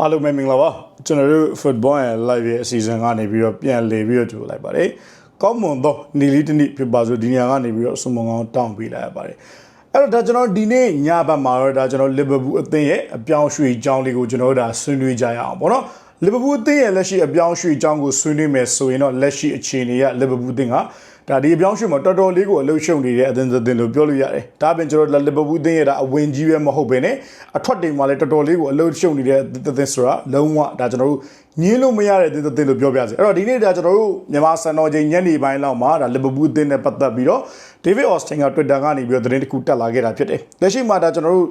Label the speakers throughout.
Speaker 1: အားလုံးပဲမင်္ဂလာပါကျွန်တော်တို့ football ရဲ့ live ရဲ့အစီအစဉ်ကနေပြီးတော့ပြန်လည်ပြီးတော့ကြိုလိုက်ပါတယ်ကောင်းမွန်သောနေလေးတစ်နေ့ဖြစ်ပါစို့ဒီညကနေပြီးတော့ဆုမွန်ကောင်းတောင်းပေးလိုက်ရပါတယ်အဲ့တော့ဒါကျွန်တော်ဒီနေ့ညဘက်မှာတော့ဒါကျွန်တော်လီဗာပူးအသင်းရဲ့အပြောင်းရွှေ့ကြောင်းလေးကိုကျွန်တော်တို့ဒါဆွေးနွေးကြရအောင်ပေါ့နော်လီဗာပူးအသင်းရဲ့လက်ရှိအပြောင်းရွှေ့ကြောင်းကိုဆွေးနွေးမယ်ဆိုရင်တော့လက်ရှိအခြေအနေကလီဗာပူးအသင်းက ဒါဒီအပြောင်းရွှေ့မှာတော်တော်လေးကိုအလုရှုံနေတဲ့အသင်းသင်းလို့ပြောလို့ရတယ်။ဒါပြင်ကျွန်တော်လီဗာပူးအသင်းရဲ့ဒါအဝင်ကြီးပဲမဟုတ်ဘဲနဲ့အထွက်တွေမှာလည်းတော်တော်လေးကိုအလုရှုံနေတဲ့အသင်းဆိုတာလုံးဝဒါကျွန်တော်တို့ညင်းလို့မရတဲ့အသင်းသင်းလို့ပြောပြစေ။အဲ့တော့ဒီနေ့ဒါကျွန်တော်တို့မြန်မာစံတော်ချိန်ညနေပိုင်းလောက်မှာဒါလီဗာပူးအသင်းနဲ့ပတ်သက်ပြီးတော့ David Austin က Twitter ကနေပြီးတော့သတင်းတစ်ခုတက်လာခဲ့တာဖြစ်တယ်။လက်ရှိမှာဒါကျွန်တော်တို့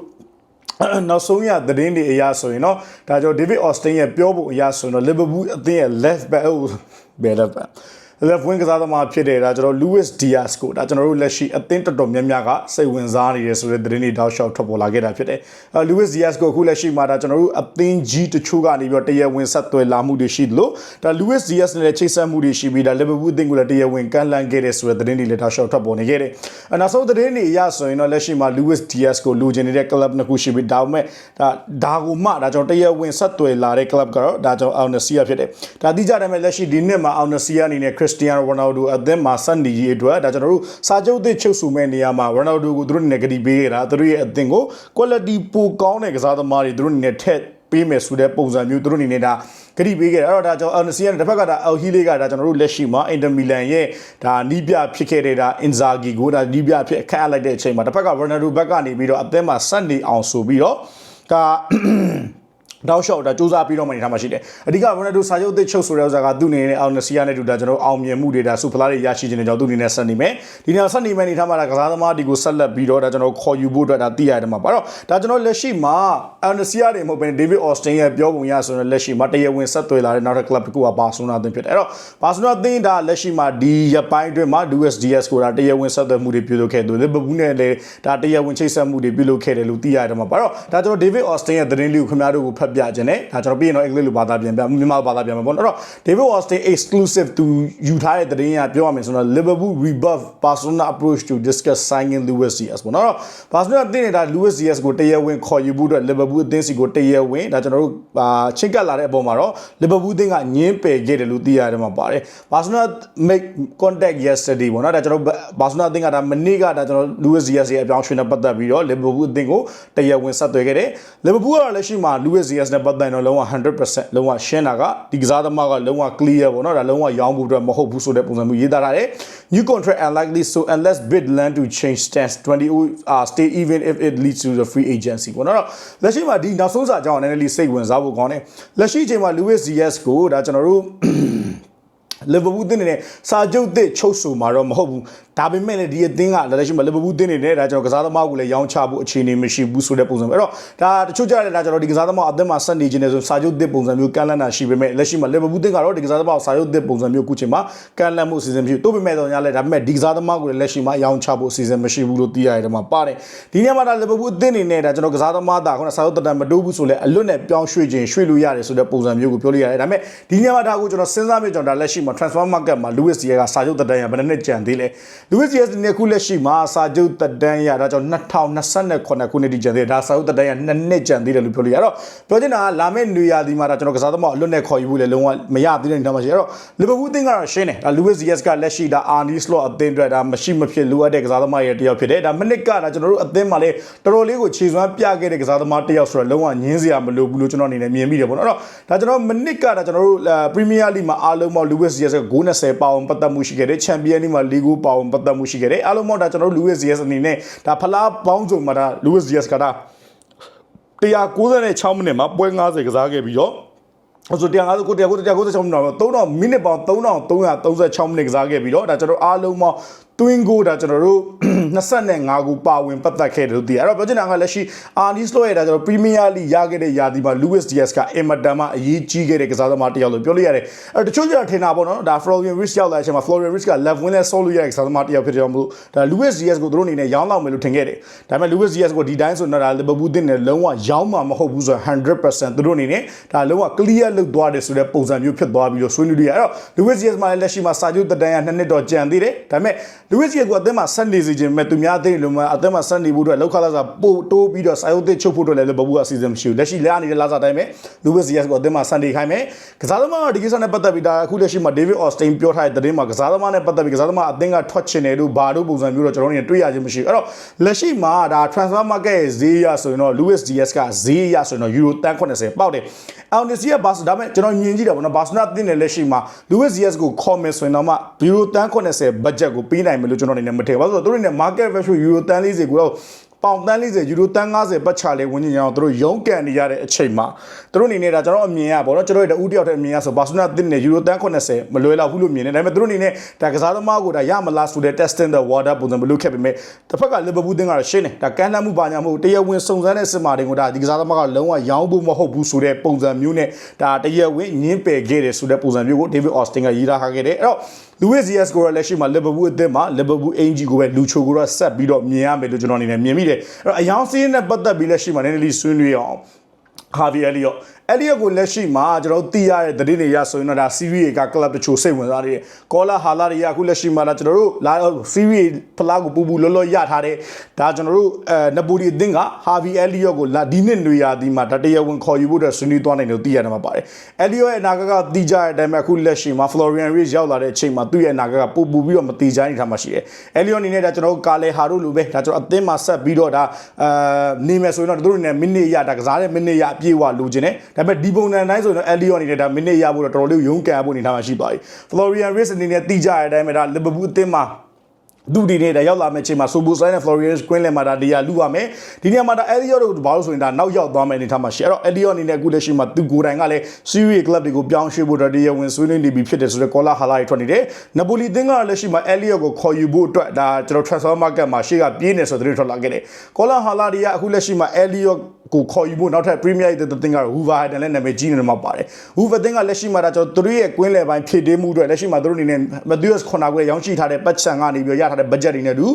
Speaker 1: နောက်ဆုံးရသတင်းတွေအရာဆိုရင်တော့ဒါကြောင့် David Austin ရဲ့ပြောဖို့အရာဆိုရင်တော့ Liverpool အသင်းရဲ့ left back ဘယ် left back left wing ကစားသမားဖြစ်တဲ့ဒါကျွန်တော် Luis Diaz ကိုဒါကျွန်တော်တို့လက်ရှိအသင်းတော်တော်များများကစိတ်ဝင်စားနေတယ်ဆိုတဲ့သတင်းတွေတောက်လျှောက်ထွက်ပေါ်လာခဲ့တာဖြစ်တယ်။အဲ Luis Diaz ကိုအခုလက်ရှိမှာဒါကျွန်တော်တို့အသင်းကြီးတချို့ကနေပြီးတော့တရားဝင်ဆက်သွယ်လာမှုတွေရှိသလိုဒါ Luis Diaz နဲ့ချိတ်ဆက်မှုတွေရှိပြီးဒါ Liverpool အသင်းကလည်းတရားဝင်ကမ်းလှမ်းခဲ့တဲ့ဆိုတဲ့သတင်းတွေလည်းတောက်လျှောက်ထွက်ပေါ်နေခဲ့တယ်။အနောက်ဆုံးသတင်းတွေအရဆိုရင်တော့လက်ရှိမှာ Luis Diaz ကိုလူချင်နေတဲ့ club နှစ်ခုရှိပြီးဒါပေမဲ့ဒါဒါကိုမှဒါကျွန်တော်တရားဝင်ဆက်သွယ်လာတဲ့ club ကတော့ဒါကျွန်တော် Al Nassr ဖြစ်တယ်။ဒါတိကျတယ်မဲ့လက်ရှိဒီနှစ်မှာ Al Nassr အနေနဲ့ Cristiano Ronaldo အသင်းမှာဆက်နေရေးအတွက်ဒါကျွန်တော်တို့စာချုပ်သစ်ချုပ်ဆိုမဲ့နေရာမှာ Ronaldo ကိုသူတို့အနေနဲ့ဂတီပေးခဲ့တာသူတို့ရဲ့အသင်းကို quality ပိုကောင်းတဲ့ကစားသမားတွေသူတို့အနေနဲ့ထက်ပေးမယ်ဆိုတဲ့ပုံစံမျိုးသူတို့အနေနဲ့ဒါဂတိပေးခဲ့တယ်အဲ့တော့ဒါကြောင့် Al Nassr နဲ့တစ်ဖက်ကဒါ Al Hilal ကဒါကျွန်တော်တို့လက်ရှိမှာ Inter Milan ရဲ့ဒါနီးပြဖြစ်ခဲ့တဲ့ဒါ Inzaghi ကိုဒါနီးပြဖြစ်အခက်အလိုက်တဲ့အချိန်မှာတစ်ဖက်က Ronaldo ဘက်ကနေပြီးတော့အသင်းမှာဆက်နေအောင်ဆိုပြီးတော့ဒါ တောက်လျှောက်ဒါစူးစမ်းပြီးတော့မှနေထားမှရှိတယ်အဓိကရိုနယ်ဒိုစာချုပ်သစ်ချုပ်ဆိုတဲ့ဥစ္စာကသူ့အနေနဲ့အောင်နစီယာနဲ့တူတာကျွန်တော်အောင်မြင်မှုတွေဒါစူဖလားတွေရရှိခြင်းတွေကြောင့်သူ့အနေနဲ့ဆက်နေမယ်ဒီနေ့ဆက်နေမယ်နေထားမှဒါကစားသမားဒီကိုဆက်လက်ပြီးတော့ဒါကျွန်တော်ခေါ်ယူဖို့အတွက်ဒါသိရတယ်မှာပါတော့ဒါကျွန်တော်လက်ရှိမှာအောင်နစီယာတွေမဟုတ်ဘဲဒေးဗစ်အော်စတင်ရဲ့ပြောပုံရဆိုတော့လက်ရှိမှာတရားဝင်ဆက်သွယ်လာတဲ့နောက်တစ်ကလပ်တစ်ခုကဘာဆိုနာအသင်းဖြစ်တယ်အဲ့တော့ဘာဆိုနာအသင်းဒါလက်ရှိမှာဒီရပိုင်းအတွင်းမှာ DSDS ကိုဒါတရားဝင်ဆက်သွယ်မှုတွေပြုလုပ်ခဲ့တယ်လီဗာပူးနဲ့လည်းဒါတရားဝင်ချိတ်ဆက်မှုတွေပြုလုပ်ခဲ့တယ်လို့သိရတယ်မှာပါတော့ဒါကျွန်တော်ဒေးဗစ်အော်စတင်ရဲ့သတင်းလေးကိုခင်ဗျားတို့ကိုဖတ်ပြခြင်းနဲ့ဒါကျွန်တော်ပြီးရင်တော့အင်္ဂလိပ်လိုဘာသာပြန်ပြမြန်မာဘာသာပြန်မှာပေါ့နော်အဲ့တော့ David Austin exclusive to ယူထားတဲ့သတင်းရပြောရမယ်ဆိုတော့ Liverpool rebuff Barcelona approach to discuss signing Luis Diaz ပေါ့နော်အဲ့တော့ Barcelona အသင်းနဲ့ဒါ Luis Diaz ကိုတရားဝင်ခေါ်ယူဖို့အတွက် Liverpool အသင်းစီကိုတရားဝင်ဒါကျွန်တော်တို့ချင့်ကပ်လာတဲ့အပေါ်မှာတော့ Liverpool အသင်းကညင်းပယ်ခဲ့တယ်လို့သိရတယ်မှာပါတယ် Barcelona make contact yesterday ပေါ့နော်ဒါကျွန်တော် Barcelona အသင်းကဒါမနေ့ကဒါကျွန်တော် Luis Diaz ရဲ့အပြောင်းရွှေ့နဲ့ပတ်သက်ပြီးတော့ Liverpool အသင်းကိုတရားဝင်ဆက်သွယ်ခဲ့တယ် Liverpool ကတော့လက်ရှိမှာ Luis Diaz နဲ့ပတ်သက်တော့လုံးဝ100%လုံးဝရှင်းတာကဒီကစားသမားကလုံးဝ clear ပေါ့နော်ဒါလုံးဝရောင်းဖို့အတွက်မဟုတ်ဘူးဆိုတဲ့ပုံစံမျိုးရေးသားထားတယ် new contract unlikely so unless bid land to change stance 20 uh, stay even if it leads to the free agency ပေါ့နော်လက်ရှိမှာဒီနောက်ဆုံးစာအကြောင်းအနေနဲ့လေးစိတ်ဝင်စားဖို့ကောင်းတယ်လက်ရှိအချိန်မှာ Luis Diaz ကိုဒါကျွန်တော်တို့ လီဗာပူးတင်းနေတဲ့စာချုပ်သစ်ချုပ်ဆိုမှာတော့မဟုတ်ဘူးဒါပေမဲ့လည်းဒီအသင်းကလက်ရှိမှာလီဗာပူးတင်းနေတဲ့ဒါကျွန်တော်ကစားသမားကိုလည်းရောင်းချဖို့အခြေအနေမရှိဘူးဆိုတဲ့ပုံစံပဲအဲ့တော့ဒါတချို့ကြတဲ့ဒါကျွန်တော်ဒီကစားသမားအသင်းမှာဆက်နေခြင်းနဲ့ဆိုစာချုပ်သစ်ပုံစံမျိုးကမ်းလှမ်းတာရှိပေမဲ့လက်ရှိမှာလီဗာပူးတင်းကတော့ဒီကစားသမားကိုစာချုပ်သစ်ပုံစံမျိုးခုချိန်မှာကမ်းလှမ်းမှုအစီအစဉ်မရှိဘူးတိုးပေမဲ့တော့ညာလဲဒါပေမဲ့ဒီကစားသမားကိုလည်းလက်ရှိမှာရောင်းချဖို့အစီအစဉ်မရှိဘူးလို့သိရတယ်ဒီမှာပါတယ်ဒီနေ့မှာဒါလီဗာပူးအသင်းနေနဲ့ဒါကျွန်တော်ကစားသမားတာခုနစာချုပ်တတန်မတိုးဘူးဆိုလဲအလွတ်နဲ့ပြောင်းရွှေ့ခြင်းရွှေ့လို့ရတယ်ဆိုတဲ့ပုံစံမျိုးကိုပြောလို့ရတယ်ဒါပေမဲ့ဒီနေ့မှာဒါကိုကျွန်တော်စဉ်းစားမိကြတော့ဒါလက်ရှိမှာ transfer market မှာ Luis Diaz ကစာချုပ်တတန်ရဘယ်နှစ်ကြံသေးလဲ Luis Diaz ဒီနေ့ခုလက်ရှိမှာစာချုပ်တတန်ရဒါကြောင့်2029ခုနှစ်တိကြံသေးတယ်ဒါစာချုပ်တတန်ရ2နှစ်ကြံသေးတယ်လို့ပြောလို့ရတော့ပြောချင်တာကလာမယ့်နေရာဒီမှာဒါကျွန်တော်ကစားသမားအလွတ်နဲ့ခေါ်ယူဖို့လည်းလုံးဝမရသေးတဲ့နေရာမှာရှိရတော့လီဗာပူးအသင်းကတော့ရှင်းတယ်ဒါ Luis Diaz ကလက်ရှိဒါ Arne Slot အသင်းအတွက်ဒါမရှိမဖြစ်လိုအပ်တဲ့ကစားသမားရဲ့တယောက်ဖြစ်တယ်ဒါမနစ်ကဒါကျွန်တော်တို့အသင်းမှာလည်းတော်တော်လေးကိုခြေစွမ်းပြခဲ့တဲ့ကစားသမားတယောက်ဆိုတော့လုံးဝညင်းစရာမလိုဘူးလို့ကျွန်တော်အနေနဲ့မြင်မိတယ်ပေါ့နော်အဲ့တော့ဒါကျွန်တော်မနစ်ကဒါကျွန်တော်တို့ Premier League မှာအားလုံးပေါင်း Luis Diaz က920ပေါင်ပတ်သက်မှုရှိခဲ့တယ် Champions League မှာ၄ဂိုးပေါင်ပတ်သက်မှုရှိခဲ့တယ်အားလုံးပေါင်းဒါကျွန်တော်တို့ Luis Diaz အနေနဲ့ဒါဖလားပေါင်းစုံမှာဒါ Luis Diaz ကဒါ196မိနစ်မှာပွဲ90ကစားခဲ့ပြီးတော့အဲ့ဆို150ကို196မိနစ်တော့3000မိနစ်ပေါင်း3336မိနစ်ကစားခဲ့ပြီးတော့ဒါကျွန်တော်အားလုံးပေါင်း twin goal ဒါကျွန်တော်တို့25ခုပါဝင်ပတ်သက်ခဲ့တယ်လို့သိရအဲ့တော့ပြောချင်တာကလက်ရှိ Arnis လို့ရတာကျွန်တော် Premier League ရခဲ့တဲ့ယာဒီမှာ Luis Diaz ကအင်မတန်မှအရေးကြီးခဲ့တဲ့ကစားသမားတစ်ယောက်လို့ပြောလို့ရတယ်အဲ့တချို့ကျတော့ထင်တာပေါ့နော်ဒါ Florian Wirtz ရောက်လာတဲ့အချိန်မှာ Florian Wirtz က left wing နဲ့ဆော့လို့ရတဲ့ကစားသမားတစ်ယောက်ဖြစ်တယ်ကြောင့်မို့ဒါ Luis Diaz ကိုသူတို့အနေနဲ့ရောင်းလောက်မယ်လို့ထင်ခဲ့တယ်ဒါပေမဲ့ Luis Diaz ကိုဒီတိုင်းဆိုတော့ဒါ Liverpool တင်တယ်လုံးဝရောင်းမှာမဟုတ်ဘူးဆိုတော့100%သူတို့အနေနဲ့ဒါလုံးဝ clear လုပ်သွားတယ်ဆိုတဲ့ပုံစံမျိုးဖြစ်သွားပြီးတော့ဆွေးနွေးရအဲ့တော့ Luis Diaz မှာလက်ရှိမှာစာချုပ်တတန်းရ2နှစ်တော့ကြံသေးတယ်ဒါပေမဲ့ Luis Diaz ကိုအသင်းမှာဆက်နေစီခြင်းမဲ့သူများသိလို့မှအသင်းမှာဆက်နေဖို့အတွက်လောက်ခလာစာပို့တိုးပြီးတော့စာရုပ်သစ်ချုပ်ဖို့အတွက်လည်းဘဘူးကအစီအစဉ်မရှိဘူးလက်ရှိလက်အနေနဲ့လာစားတိုင်းပဲ Louis Diaz ကိုအသင်းမှာစံတေခိုင်းမယ်ကစားသမားကဒီကိစ္စနဲ့ပတ်သက်ပြီးဒါအခုလက်ရှိမှာ David Austin ပြောထားတဲ့သတင်းမှာကစားသမားနဲ့ပတ်သက်ပြီးကစားသမားအသင်းကထွက်ချင်တယ်လို့ဘာလို့ပုံစံမျိုးတော့ကျွန်တော်တို့နေတွေ့ရခြင်းမရှိဘူးအဲ့တော့လက်ရှိမှာဒါ transfer market ရဲ့ဈေးရဆိုရင်တော့ Louis Diaz ကဈေးရဆိုရင်တော့ Euro 180ပေါက်တယ်အောင်ဒီစီကဘာဒါပေမဲ့ကျွန်တော်မြင်ကြည့်တာပေါ့နော်ဘာစနာအသင်းနဲ့လက်ရှိမှာ Louis Diaz ကိုခေါ်မယ်ဆိုရင်တော့မှ Euro 180 budget ကိုပေးနိုင်မယ်လို့ကျွန်တော်အနေနဲ့မထင်ဘူးဘာလို့လဲဆိုတော့သူတို့နေ market value Euro 140ကိုတော့ပေါင်တန်း40ယူရိုတန်း90ပတ်ချလေးဝင်ညင်အောင်တို့ရုံးကန်နေရတဲ့အချိန်မှာတို့အနေနဲ့ဒါကျွန်တော်အမြင်ရပါတော့ကျွန်တော်တို့တဦးတယောက်တည်းအမြင်ရဆိုဘာစနာတင်နေယူရိုတန်း80မလွယ်တော့ဘူးလို့မြင်နေဒါပေမဲ့တို့အနေနဲ့ဒါကစားသမားကိုဒါရမလားဆိုတဲ့ testing the water ပုံစံမလုပ်ခဲ့ပေမဲ့တစ်ဖက်ကလီဗာပူးတင်ကတော့ရှင်းတယ်ဒါကန်တမ်းမှုပါညာမှုတရားဝင်စုံစမ်းတဲ့စစ်မာတွေကိုဒါဒီကစားသမားကလုံးဝရောင်းဖို့မဟုတ်ဘူးဆိုတဲ့ပုံစံမျိုးနဲ့ဒါတရားဝင်ညင်းပယ်ခဲ့တယ်ဆိုတဲ့ပုံစံမျိုးကို David Austin ကရေးထားခဲ့တယ်အဲ့တော့ Luis Diaz ကိုလက်ရှိမှာ Liverpool အသင်းမှာ Liverpool အင်ဂျီကိုပဲလူချိုကိုတော့ဆက်ပြီးတော့မြင်ရမယ်လို့ကျွန်တော်အနေနဲ့မြင်မိတယ်အဲ့တော့အယောင်စီးနဲ့ပတ်သက်ပြီးလက်ရှိမှာနည်းနည်းလေးဆွေးနွေးအောင်ဟာဗီအလီယော အဲ့ဒီကိုလက်ရှိမှာကျွန်တော်သိရတဲ့သတင်းတွေရဆိုရင်တော့ဒါ series က club တချို့စိတ်ဝင်စားနေတဲ့ကောလာဟာလာတွေကအခုလက်ရှိမှာဒါကျွန်တော်တို့လာ series ဖလားကိုပူပူလောလောရထားတဲ့ဒါကျွန်တော်တို့အဲနပိုလီအသင်းကဟာဗီအလီယောကိုလာဒီနှစ်နွေရာသီမှာဒါတရားဝင်ခေါ်ယူဖို့အတွက်ဆွေးနွေးသွားနိုင်တယ်လို့သိရတယ်မှာပါတယ်အလီယောရဲ့အနာဂတ်ကသိကြတဲ့အတိုင်းပဲအခုလက်ရှိမှာ Florian Reis ရောက်လာတဲ့အချိန်မှာသူ့ရဲ့အနာဂတ်ကပူပူပြီးတော့မတိကျနေတာမှရှိတယ်အလီယောအနေနဲ့ဒါကျွန်တော်တို့ကာလေဟာတို့လိုပဲဒါကျွန်တော်အသင်းမှာဆက်ပြီးတော့ဒါအဲနေမယ်ဆိုရင်တော့တို့တွေနဲ့မိနစ်ရဒါကစားတဲ့မိနစ်ရအပြည့်အဝလိုချင်တယ်ဒါပေမဲ့ဒီပုံစံတိုင်းဆိုရင်တော့ Elliot အနေနဲ့ဒါမိနစ်ရဖို့တော့တော်တော်လေးရုန်းကန်ဖို့အနေထားမှရှိပါပြီ Florian Reis အနေနဲ့တိကျတဲ့အတိုင်းပဲဒါ Liverpool အသင်းမှာဒုဒီနေတာရောက်လာမယ့်ချိန်မှာဆိုဘူဆိုင်နဲ့ Florian Quinn လည်းမှာဒါဒီယာလူရမယ်ဒီနေရာမှာဒါ Elliot တို့ဘာလို့ဆိုရင်ဒါနောက်ရောက်သွားမယ့်အနေထားမှာရှိအဲ့တော့ Elliot အနေနဲ့အခုလက်ရှိမှာသူကိုယ်တိုင်ကလည်း Serie Club တွေကိုပြောင်းရွှေ့ဖို့တော့တရားဝင်ဆွေးနွေးနေပြီဖြစ်တယ်ဆိုတော့ Cola Hala တွေထွက်နေတယ်နပိုလီသင်းကလက်ရှိမှာ Elliot ကိုခေါ်ယူဖို့အတွက်ဒါကျွန်တော် transfer market မှာရှေ့ကပြေးနေဆိုတဲ့ထွက်လာခဲ့တယ် Cola Hala တွေကအခုလက်ရှိမှာ Elliot ကိုခေါ်ယူဖို့နောက်ထပ် Premier League တဲ့တင်ကတော့ Hoover Hayden လည်းနာမည်ကြီးနေတယ်မှာပါတယ် Hoover တင်ကလက်ရှိမှာဒါကျွန်တော်တို့ရဲ့ကွင်းလယ်ပိုင်းဖြည့်တင်းမှုအတွက်လက်ရှိမှာတို့အနေနဲ့ Matheus ခုနာကိုရောင်းချထားတဲ့ပတ်ချန်ကနေပြီးရထားတဲ့ budget တွေနဲ့တူ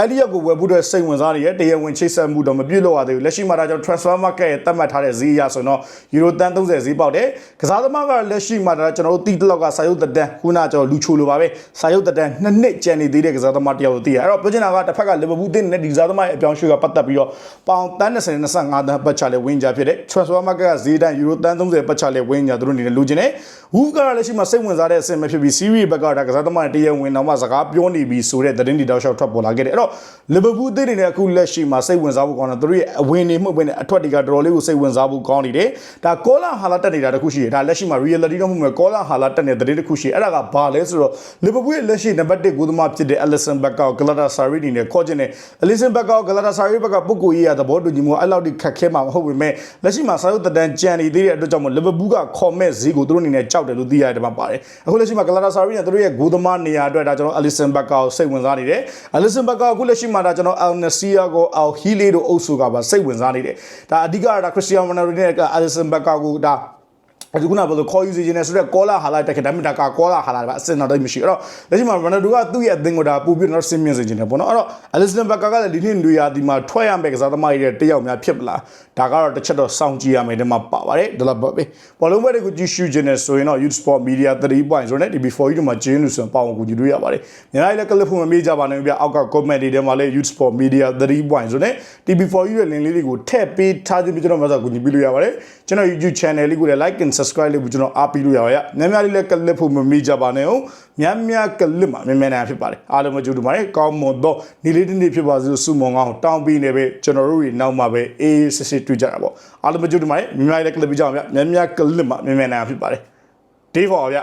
Speaker 1: အဲ့ဒီရောက်ကိုဝယ်ဖို့အတွက်စိတ်ဝင်စားနေရဲ့တရားဝင်ချိတ်ဆက်မှုတော့မပြည့်လို့ရသေးဘူးလက်ရှိမှာဒါကျွန်တော် transfer market ရဲ့သတ်မှတ်ထားတဲ့ဈေးအရဆိုတော့ Euro တန်30ဈေးပေါက်တယ်ကစားသမားကလက်ရှိမှာဒါကျွန်တော်တို့တီးတလောက်ကစာရုပ်တက်တန်းခုနကကျွန်တော်လူချိုလိုပါပဲစာရုပ်တက်တန်းနှစ်နှစ်ကျန်နေသေးတဲ့ကစားသမားတယောက်ကိုသိရအဲ့တော့ပြောချင်တာကတစ်ဖက်က Liverpool တင်းနဲ့ဒီကစားသမားရဲ့အပြောင်းအရွှေ့ကပတ်သက်ပြီးတော့ပေါင်တန်း20 25တန်းပတ်ချလဲဝင်းကြဖြစ်တဲ့ transfer market ကဈေးတန်း Euro တန်း30ပတ်ချလဲဝင်းကြသူတို့အနေနဲ့လူချင်တယ် Wolf ကလက်ရှိမှာစိတ်ဝင်စားတဲ့အဆင့်ပဲဖြစ်ပြီး Serie ဘက်ကဒါကစားသမားတရားဝင်တော့မှစကားပြောနေပြီဆိုတဲ့သတင်းတွေတောက်လျှောက်ထွက်ပေါ်လာခဲ့တယ်အဲ့တော့ Liverpool အသင်းတွေနဲ့အခုလက်ရှိမှာစိတ်ဝင်စားဖို့ကောင်းတယ်သူတို့ရဲ့အဝင်နေမှုပဲနဲ့အထွက်တွေကတော်တော်လေးကိုစိတ်ဝင်စားဖို့ကောင်းနေတယ်ဒါကောလာဟာလာတက်နေတာတခုရှိတယ်ဒါလက်ရှိမှာ reality တော့မဟုတ်ဘူးကောလာဟာလာတက်နေတဲ့သတင်းတစ်ခုရှိတယ်အဲ့ဒါကဘာလဲဆိုတော့ Liverpool ရဲ့လက်ရှိနံပါတ်1ဂိုးသမားဖြစ်တဲ့ Alisson Becker ကို Galatasaray အနေနဲ့ခေါ်ချင်တယ် Alisson Becker ကို Galatasaray ဘက်ကပုဂ္ဂိုလ်ရေးရသဘောတူညီမှုအဲ့လောက်ထိခက်ခဲမှာမဟုတ်ပေမဲ့လက်ရှိမှာစာရုပ်တန်ကြံနေသေးတဲ့အတွက်ကြောင့်မို့ Liverpool ကခေါ်မဲ့ဈေးကိုသူတို့အနေနဲ့ကြောက်တယ်လို့သိရတယ်မှာပါတယ်အခုလက်ရှိမှာ Galatasaray နဲ့သူတို့ရဲ့ဂိုးသမားနေရာအတွက်ဒါကျွန်တော် Alisson Becker ကိုစိတ်ဝင်စားနေတယ် Alisson Becker အခုလက်ရှိမှာဒါကျွန်တော် Al Nassr ကို Al Hilal တို့အုပ်စုကပါစိတ်ဝင်စားနေတယ်ဒါအဓိကဒါ Cristiano Ronaldo နဲ့ Alisson Becker ကိုဒါ အခုကဘယ်လိုခေါ်ယူစီခြင်းလဲဆိုတော့ကောလာဟာလာတက်ခဲ့ဒါပေမဲ့ဒါကကောလာဟာလာပါအစင်တော့တိတ်မရှိအဲ့တော့လက်ရှိမှာရိုနယ်ဒိုကသူ့ရဲ့အသင်းကိုဒါပူပြီးတော့ဆင်းမြင့်စေခြင်းတယ်ပေါ့နော်အဲ့တော့အလစ်စတန်ဘက်ကကလည်းဒီနှစ်တွေရာဒီမှာထွက်ရမယ့်ကစားသမားတွေတယောက်များဖြစ်ပလားဒါကတော့တစ်ချက်တော့စောင့်ကြည့်ရမယ်ဒီမှာပါပါတယ်ဒါလည်းပဲဘောလုံးဘက်တွေကိုကြည့်ရှုခြင်းနဲ့ဆိုရင်တော့ Youth Sport Media 3.0နဲ့ DB4 ဒီမှာဂျင်းလူဆိုပေါအောင်ကူကြည့်လို့ရပါတယ်ညီမလေးလည်းကလစ်ဖုန်းမမေးကြပါနဲ့ဗျအောက်က comment တွေထဲမှာလည်း Youth Sport Media 3.0နဲ့ DB4 ရဲ့ link လေးတွေကိုထည့်ပေးထားခြင်းပြီးကျွန်တော်မဆက်ကူညီပေးလို့ရပါတယ်ကျွန်တော် YouTube channel လေးကိုလည်း like and subscribe လေးကိုကျွန်တော်အားပေးလို့ရပါရများများလေးလည်းကလစ်ဖို့မမေ့ကြပါနဲ့ဟုတ်များများကလစ်မှာမြန်မြန်နိုင်ဖြစ်ပါတယ်အားလုံးမကြိုးတူပါတယ်ကောင်းမွန်တော့ဒီလေးတစ်နေ့ဖြစ်ပါစေလို့ဆုမွန်ကောင်းတောင်းပေးနေပဲကျွန်တော်တို့တွေနောက်မှာပဲအေးအေးစစ်စစ်တွေ့ကြတာပေါ့အားလုံးမကြိုးတူပါတယ်များများလေးလည်းကလစ်ပြကြအောင်ဗျများများကလစ်မှာမြန်မြန်နိုင်ဖြစ်ပါတယ် day for ဗျ